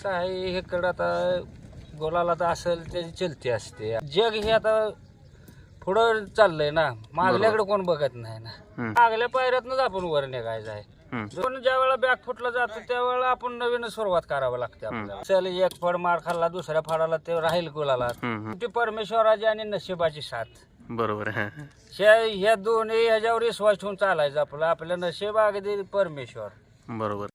कसं आहे हेकडं आता गोलाला तर असेल त्याची चलती असते. जग हे आता पुढं चाललंय ना. मागल्याकडे कोण बघत नाही ना. मागल्या पायऱ्यातनच आपण वर निघायचं आहे. पण ज्या वेळेला बॅग फुटला जातो त्यावेळेला आपण नवीन सुरुवात करावं लागते आपल्याला. चल एक फड मार खाल्ला दुसऱ्या फडाला ते राहील गोलाला. ती परमेश्वराची आणि नशिबाची साथ. बरोबर आहे. ह्या दोन्ही ह्याच्यावर विश्वास ठेवून चालायचं आपलं. आपलं नशीब अगदी परमेश्वर. बरोबर.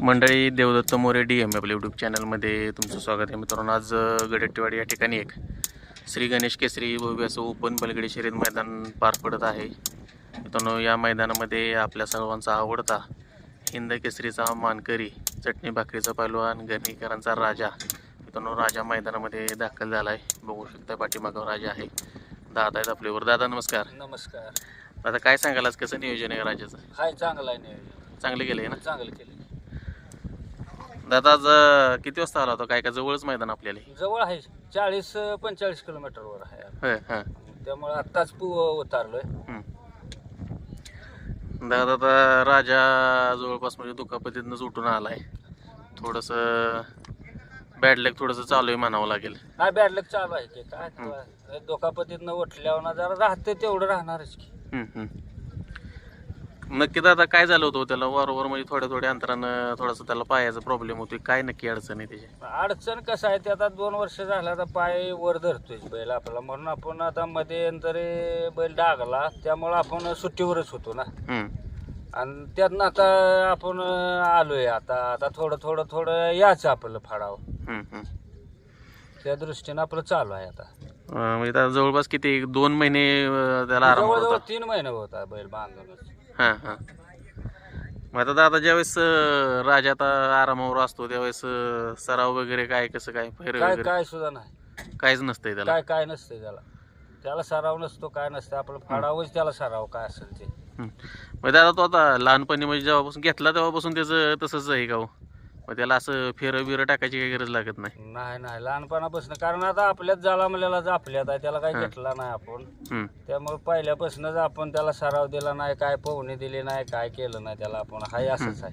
मंडळी देवदत्त मोरे डी एम आपल्या यूट्यूब चॅनलमध्ये तुमचं स्वागत आहे. मित्रांनो आज गडेट्टीवाडी या ठिकाणी एक श्री गणेश केसरी भव्य असं ओपन बलगडी शर्यत मैदान पार पडत आहे. मित्रांनो या मैदानामध्ये आपल्या सर्वांचा आवडता हिंद केसरीचा मानकरी चटणी भाकरीचा पैलवान गणीकरांचा राजा. मित्रांनो राजा मैदानामध्ये दाखल झाला आहे बघू शकता पाठीमागं राजा आहे. दादा आहेत आपल्यावर दादा नमस्कार. नमस्कार. दादा काय सांगाल? आज कसं नियोजन आहे राजाचं? हाय चांगला आहे नियोजन. चांगलं केलं आहे ना? चांगलं केलं दादा आज किती वाजता आला होता? काय का जवळच मैदान आपल्याला? जवळ आहे. चाळीस पंचेचाळीस किलोमीटरवर आहे. होय हां. त्यामुळे आत्ताच पु उतारलोय. दादा आता राजा जवळपास म्हणजे दुखापतीतनंच उठून आलाय. थोडंसं बॅड लेग थोडंसं चालू आहे म्हणावं लागेल. नाही बॅड लक चालू आहे की. काय दोकापतीतनं उठल्यावर ना जरा राहते तेवढं राहणारच की. हम्म, हम्म. नक्की दादा काय झालं होतं त्याला? वारंवार म्हणजे थोड्या थोड्या अंतरानं थोडासा त्याला पायाचा प्रॉब्लेम होतोय. काय नक्की अडचण आहे त्याची? अडचण कसं आहे ते आता दोन वर्ष झालं आता पाय वर धरतोय बैल आपला म्हणून आपण आता मध्ये तरी बैल डागला त्यामुळं आपण सुट्टीवरच होतो ना. हम्म. आणि त्यातनं आता आपण आलोय आता. आता थोडं थोडं थोडं याचं आपलं फाडावं. हम्म, हम्म. त्या दृष्टीनं आपलं चालू आहे आता. अं, म्हणजे जवळपास किती दोन महिने अं, त्याला आराम होत? जवळजवळ तीन महिने होता बैल बांधूनच. हां हां. मग आता दादा ज्यावेळेस अं, राजा आता आरामावर असतो त्यावेळेस अं, सराव वगैरे काय कसं काय काय वगैरे? काय सुद्धा नाही. काहीच नसतंय त्याला. काय काय नसतंय त्याला. त्याला सराव नसतो काय नसतं आपलं फाडावंच त्याला सराव काय असेल ते. मग दादा तो आता लहानपणी म्हणजे जेव्हापासून घेतला तेव्हापासून त्याचं तसंच आहे का हो? मग त्याला असं फेरं बिरं टाकायची काही गरज लागत नाही. नाही नाही लहानपणापासून. कारण आता आपल्यात झाला म्हणलेला आपल्यात आहे त्याला काही घेतला नाही आपण. हम्म. त्यामुळे पहिल्यापासूनच आपण त्याला सराव दिला नाही काय पोहणी दिली नाही काय केलं नाही त्याला आपण. हाय असंच आहे.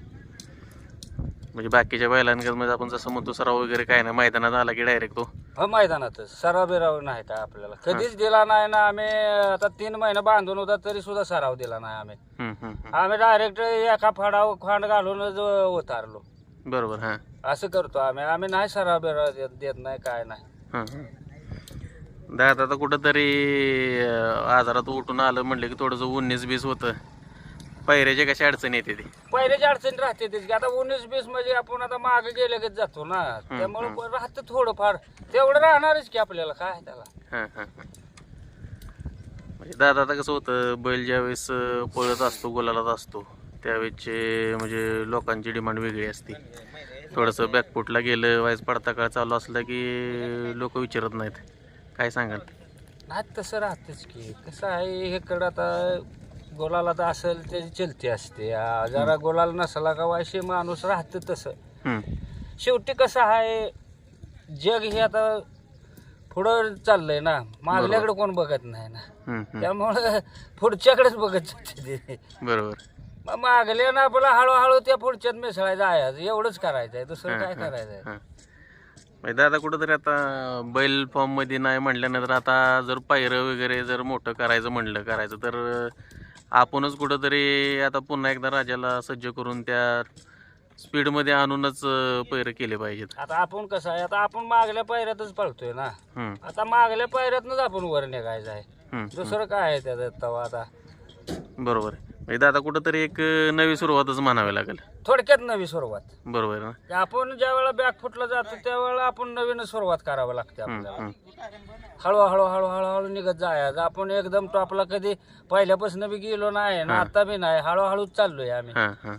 म्हणजे बाकीच्या बैलांमध्ये आपण जसं म्हणतो सराव वगैरे काय नाही. मैदानात आला की डायरेक्ट तो. हो मैदानातच. सराव बिराव नाही काय आपल्याला. कधीच दिला नाही ना आम्ही. आता तीन महिने बांधून होता तरी सुद्धा सराव दिला नाही आम्ही. हम्म, हम्म, हम्म. आम्ही डायरेक्ट एका फाडाव खांड घालूनच उतारलो. बरोबर हां. असं करतो आम्ही. आम्ही नाही सराव बिराव देत देत नाही काय नाही. हां दादा आता कुठंतरी अं, आजारात उठून आलं म्हणलं की थोडंसं उन्नीस बीस होतं. पायऱ्याच्या कशा अडचणी येते ती? पहिल्याची अडचण राहते त्याची आता उन्नीस बीस म्हणजे आपण आता मागे गेले जातो ना. त्यामुळे राहतं थोडंफार. तेवढं राहणारच की आपल्याला. काय त्याला? हां हां हां. म्हणजे दादा आता कसं होतं बैल ज्यावेळेस अं, पळत असतो गोलालात असतो त्यावेळेसचे म्हणजे लोकांची डिमांड वेगळी असते. थोडंसं बॅकफुटला गेलं वाईज पडता काळ चालू असला की लोक विचारत नाहीत. काय सांगाल? नाही तसं राहतेच की. कसं आहे हेकडं आता गोलाला तर असेल त्याची चलती असते. आ, जरा गोलाला नसला का वायशी माणूस राहतं तसं. शेवटी कसं आहे जग हे आता पुढं चाललंय ना. मागल्याकडे कोण बघत नाही ना. त्यामुळं पुढच्याकडेच बघत जाते ते. बरोबर. मग मागल्या ना आपला हळूहळू त्या पुढच्यात मिसळायचं आहे. एवढंच करायचं आहे दुसरं काय करायचं आहे हां. म्हणजे दादा कुठंतरी आता बैल फॉर्ममध्ये नाही म्हटल्यानंतर आता जर पायरं वगैरे जर मोठं करायचं म्हणलं करायचं तर आपणच कुठंतरी आता पुन्हा एकदा राजाला सज्ज करून त्या स्पीडमध्ये आणूनच पैरं केले पाहिजेत. आता आपण कसं आहे आता आपण मागल्या पायऱ्यातच पळतोय ना. आता मागल्या पायऱ्यातनच आपण वर निघायचं आहे. दुसरं काय आहे त्याच्यात तवा आता? बरोबर आहे. म्हणजे दादा कुठंतरी एक नवी सुरुवातच म्हणावी लागेल. थोडक्यात नवी सुरुवात. बरोबर ना? की आपण ज्या वेळेला बॅग फुटला जातो त्यावेळेला आपण नवीन सुरुवात करावं लागते आपल्याला. हळूहळू हळूहळू हळू निघत जायचं आपण एकदम टॉपला कधी पहिल्यापासून बी गेलो नाही ना आता बी नाही. हळूहळू चाललोय आम्ही. हां हां.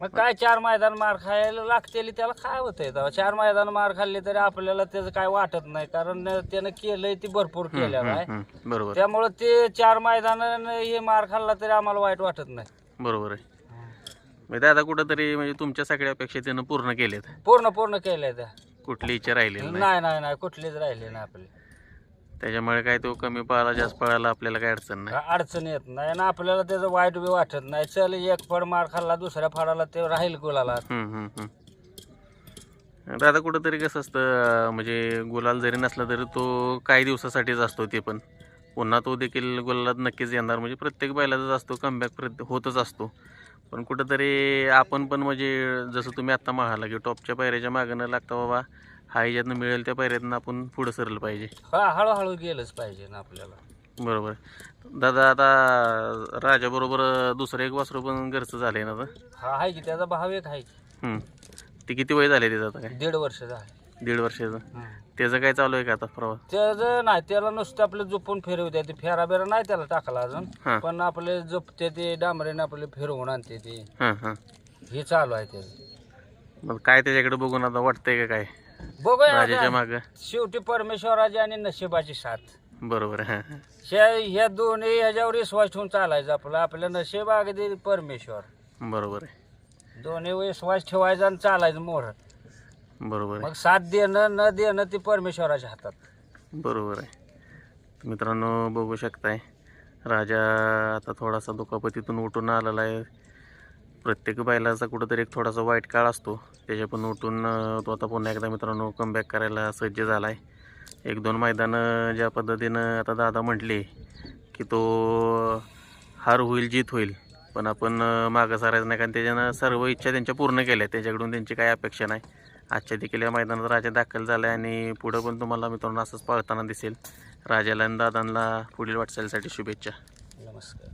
मग काय चार मैदान मार खायला लागतेली त्याला काय होतंय तेव्हा? चार मैदान मार खाल्ले तरी आपल्याला त्याचं काय वाटत नाही कारण त्यानं केलंय ती भरपूर केलेलं आहे. हम्म, बरोबर. त्यामुळं ते चार मैदान हे मार खाल्ला तरी आम्हाला वाईट वाटत नाही. बरोबर आहे. म्हणजे दादा कुठंतरी म्हणजे तुमच्या सगळ्या अपेक्षा त्यानं पूर्ण केलेत? पूर्ण पूर्ण केलंय त्या कुठली इच्छा राहिलेली नाही. नाही नाही नाही कुठलीच राहिली नाही आपली. त्याच्यामुळे काय तो कमी पळाला जास्त पळायला आपल्याला काय अडचण नाही. अडचण येत नाही आणि आपल्याला त्याचं वाईट बी वाटत नाही. चल एक फड मार खाल्ला दुसऱ्या फडाला ते राहील गुलाला. हम्म, हम्म, हम्म. दादा कुठंतरी कसं असतं म्हणजे गुलाल जरी नसला तरी तो काही दिवसासाठीच असतो ते पण. पुन्हा तो देखील गुलालात नक्कीच येणार. म्हणजे प्रत्येक बैलाचाच असतो कमबॅक प्रत्येक होतच असतो. पण कुठंतरी आपण पण म्हणजे जसं तुम्ही आत्ता म्हणाला की टॉपच्या पायऱ्याच्या मागं न लागता बाबा हा ह्याच्यातनं मिळेल त्या पायऱ्यातनं आपण पुढं सरलं पाहिजे. हा हळूहळू गेलंच पाहिजे ना आपल्याला. बरोबर. दादा आता राजाबरोबर दुसरं एक वासरू पण घरचं झालं आहे ना आता? हा आहे की त्याचा भाव एक आहे की. हम्म. ते किती वय झाले त्याचं आता काय? दीड वर्ष झाले. दीड वर्षाचं. त्याचं काय चालू आहे का आता प्रवास त्याचं नाही त्याला नुसतं आपलं झोपून फिरवू द्या ते फेरा बिरा नाही त्याला टाकला अजून. हां. पण आपले झोपते ते डांबरेने आपले फिरवून आणते ते. हां हां. हे चालू आहे त्याचं. मग काय त्याच्याकडे बघून आता वाटतंय का काय? बघूया. माग. शेवटी परमेश्वराची आणि नशिबाची साथ. बरोबर आहे. हां, ह्या ह्या दोन्ही ह्याच्यावर विश्वास ठेवून चालायचं आपलं. आपलं नशीब अगदी परमेश्वर. बरोबर आहे. दोन्ही विश्वास ठेवायचा आणि चालायचं मोर बरोबर आहे. मग साथ देणं न देणं ते परमेश्वराच्या हातात. बरोबर आहे. मित्रांनो बघू शकताय. राजा आता थोडासा दुखापतीतून उठून आलेला आहे. प्रत्येक बैलाचा कुठंतरी एक थोडासा वाईट काळ असतो. त्याच्या पण उठून तो आता पुन्हा एकदा मित्रांनो कमबॅक करायला सज्ज झाला आहे एक दोन मैदानं ज्या पद्धतीनं आता दादा म्हटले की तो हार होईल जीत होईल. पण आपण मागं सारायचं नाही कारण त्याच्यानं सर्व इच्छा त्यांच्या पूर्ण केल्या. त्याच्याकडून त्यांची काही अपेक्षा नाही. आजच्या देखील या मैदानात राजा दाखल झाला आहे आणि पुढं पण तुम्हाला मित्रांनो असंच पळताना दिसेल. राजाला आणि दादांना पुढील वाटचालीसाठी शुभेच्छा. नमस्कार.